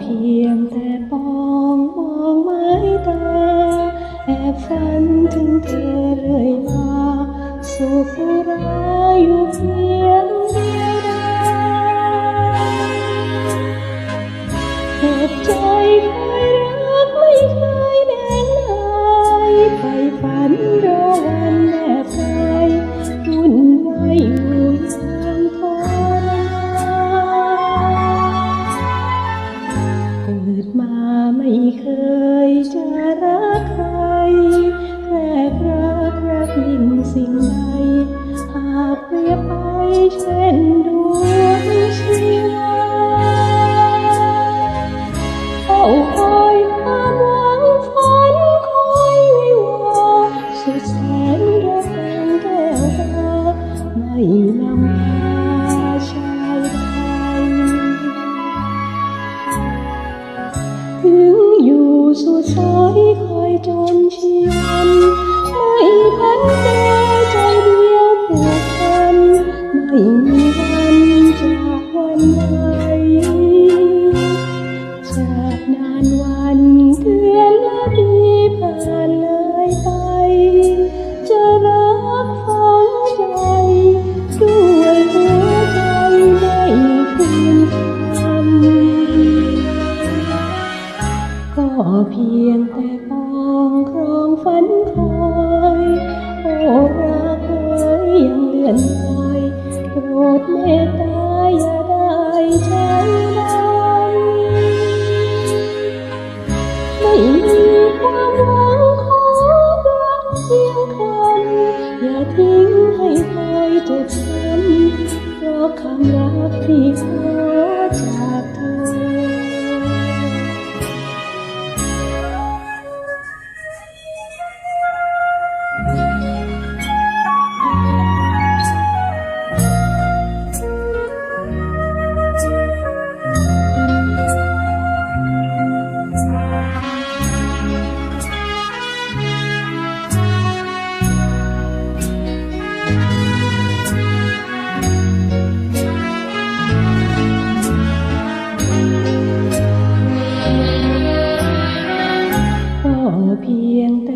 เพียงแต่ปองมองไม้ตา แอบฝันถึงเธอเรื่อยมาสุขร้ายอยู่เพียงเดียวดายเก็บใจคอยรัก เคยจะรักใครแต่พรักรักยิ่งสิ่งใดหากเปรียบไปเช่นด สายคอยจนเชียนไม่พันแน่ใจเดียวผูกพันไม่มีวันจากวันไหน เพียงแต่ปองครองฝันคอยโอ้รักเอ๋ยยังเลื่อนลอยโปรดเมตตาอย่าได้ใจลอยไม่มีความหวังขอรักเพียงคำอย่าทิ้งให้คอยเจ็บช้ำเพราะคำรักที่ เพียงแต่